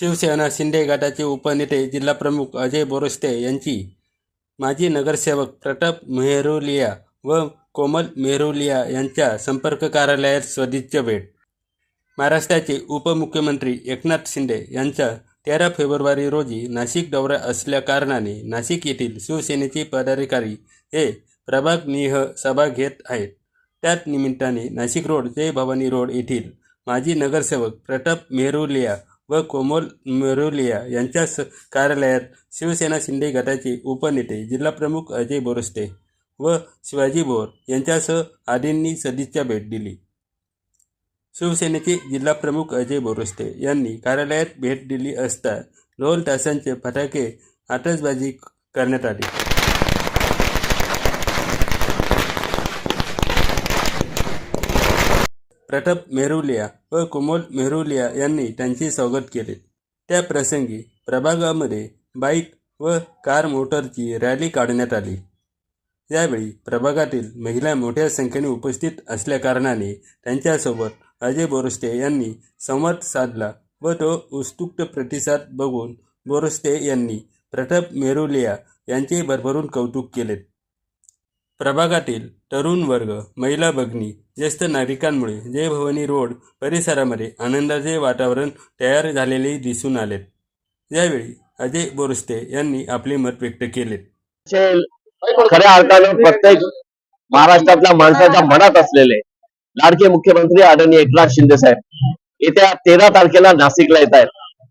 शिवसेना शिंदे गटाचे उपनेते जिल्हाप्रमुख अजय बोरस्ते यांची माजी नगरसेवक प्रताप मेहरुलिया व कोमल मेहरुलिया यांच्या संपर्क कार्यालयात सदिच्छा भेट. महाराष्ट्राचे उपमुख्यमंत्री एकनाथ शिंदे यांचा तेरा फेब्रुवारी रोजी नाशिक दौरा असल्याकारणाने नाशिक येथील शिवसेनेचे पदाधिकारी हे प्रभाग निह सभा घेत आहेत. त्याच निमित्ताने नाशिक रोड जय भवानी रोड येथील माजी नगरसेवक प्रताप मेहरुलिया व कोमल मेहरोलिया यांच्या स कार्यालयात शिवसेना शिंदे गटाचे उपनेते जिल्हाप्रमुख अजय बोरस्ते व शिवाजी बोर यांच्यासह आदींनी सदिच्छा भेट दिली. शिवसेनेचे जिल्हाप्रमुख अजय बोरस्ते यांनी कार्यालयात भेट दिली असता ढोल तासांचे फटाके आतषबाजी करण्यात आली. प्रताप मेहरुलिया व कुमोल मेहरुलिया यांनी त्यांचे स्वागत केले. त्या प्रसंगी प्रभागामध्ये बाईक व कार मोटरची रॅली काढण्यात आली. यावेळी प्रभागातील महिला मोठ्या संख्येने उपस्थित असल्याकारणाने त्यांच्यासोबत अजय बोरस्टे यांनी संवाद साधला व तो उत्सुक्त प्रतिसाद बघून बोरस्टे यांनी प्रताप मेरुलिया यांचे भरभरून कौतुक केले. प्रभागातील तरुण वर्ग महिला भगिनी ज्येष्ठ नागरिकांमुळे जय भवानी रोड परिसरामध्ये आनंदाचे वातावरण तयार झालेले दिसून आले. यावेळी अजय बोरस्ते यांनी आपले मत व्यक्त केले. खऱ्या अर्थाने प्रत्येक महाराष्ट्रातल्या माणसाच्या मनात असलेले लाडके मुख्यमंत्री आदरणीय एकनाथ शिंदे साहेब येत्या तेरा तारखेला नाशिकला येत आहेत.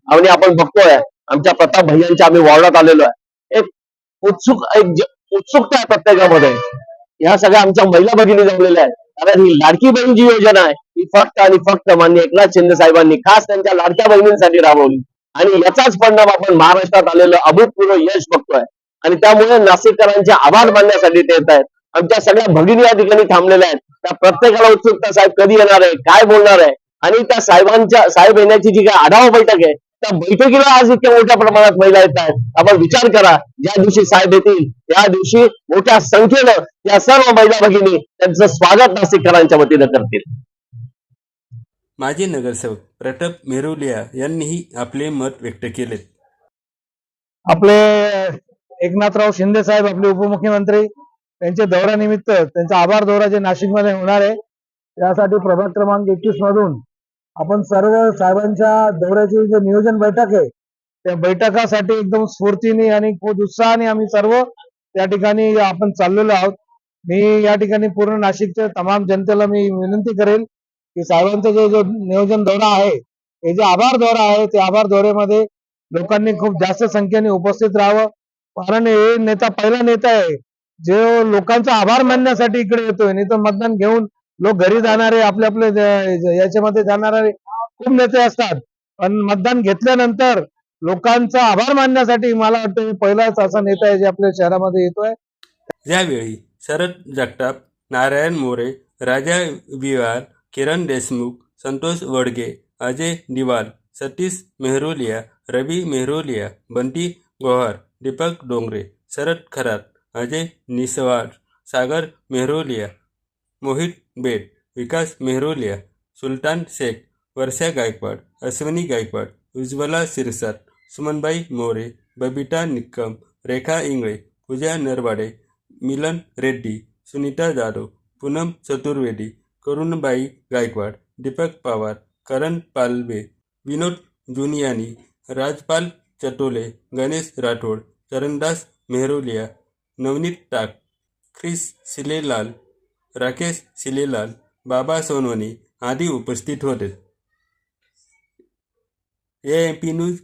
आणि आपण बघतोय आमच्या प्रताप भैयांच्या आम्ही वॉर्डात आलेलो आहे. एक उत्सुक एक उत्सुकता आहे प्रत्येकामध्ये. ह्या सगळ्या आमच्या महिला भगिनी जमलेल्या आहेत. कारण ही लाडकी बहीण जी योजना आहे ही फक्त आणि फक्त मान्य एकनाथ शिंदे साहेबांनी खास त्यांच्या लाडक्या बहिणींसाठी राबवली. आणि याचाच परिणाम आपण महाराष्ट्रात आलेलं अभूतपूर्व यश बघतोय. आणि त्यामुळे नाशिककरांचे आभार मानण्यासाठी ते येत आहेत आमच्या सगळ्या भगिनी या ठिकाणी थांबलेल्या आहेत. त्या प्रत्येकाला उत्सुकता साहेब कधी येणार आहे काय बोलणार आहे? आणि त्या साहेबांच्या साहेब येण्याची जी काय आढावा बैठक आहे त्या बैठकीला आज इतक्या मोठ्या प्रमाणात महिला येत आहेत आपण विचार करा ज्या दिवशी साहेब येतील त्या दिवशी मोठ्या संख्येनं या सर्व महिला भगिनी त्यांचं स्वागत नाशिककरांच्या वतीनं करतील. माजी नगरसेवक प्रताप मेहरुलिया यांनीही आपले मत व्यक्त केले. आपले एकनाथराव शिंदे साहेब आपले उपमुख्यमंत्री त्यांच्या दौऱ्यानिमित्त त्यांचा आभार दौरा जे नाशिकमध्ये होणार आहे त्यासाठी प्रभाग क्रमांक एकवीस मधून आपण सर्व साहेबांच्या दौऱ्याची जे नियोजन बैठक आहे त्या बैठकासाठी एकदम स्फूर्तीने आणि खूप उत्साहाने आम्ही सर्व त्या ठिकाणी आपण चाललेलो आहोत. मी या ठिकाणी पूर्ण नाशिकच्या तमाम जनतेला मी विनंती करेल की साहेबांचा जो जो नियोजन दौरा आहे हे जे आभार दौरा आहे त्या आभार दौऱ्यामध्ये लोकांनी खूप जास्त संख्येने उपस्थित राहावं. कारण हे नेता पहिला नेता आहे जो लोकांचा आभार मानण्यासाठी इकडे येतोय नाही तर मतदान घेऊन लोक घरी जाणारे आपले आपले याच्यामध्ये जाणारे खूप नेते असतात. पण मतदान घेतल्यानंतर लोकांचा आभार मानण्यासाठी मला वाटतं पहिलाच असा नेता आहे जे आपल्या शहरामध्ये येतोय. यावेळी शरद जगताप नारायण मोरे राजा विवार किरण देशमुख संतोष वडगे अजय दिवाल सतीश मेहरोलिया रवी मेहरोलिया बंटी गोहर दीपक डोंगरे शरद खरात अजय निसवाड सागर मेहरोलिया मोहित बेट विकास मेहरोलिया सुलतान शेख वर्षा गायकवाड अश्विनी गायकवाड उज्ज्वला सिरसाट सुमनबाई मोरे बबिता निक्कम रेखा इंगळे पूजा नरवाडे मिलन रेड्डी सुनीता जाधव पूनम चतुर्वेदी करुणबाई गायकवाड दीपक पवार करण पालवे विनोद जुनियानी राजपाल चटोले गणेश राठोड चरणदास मेहरोलिया नवनीत टाक ख्रिस सिलेलाल राकेश शिलेलाल बाबा सोनवणे आदी उपस्थित होते. A M P news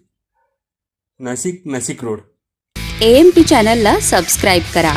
Nashik Nashik road. A M P चॅनलला सबस्क्राईब करा.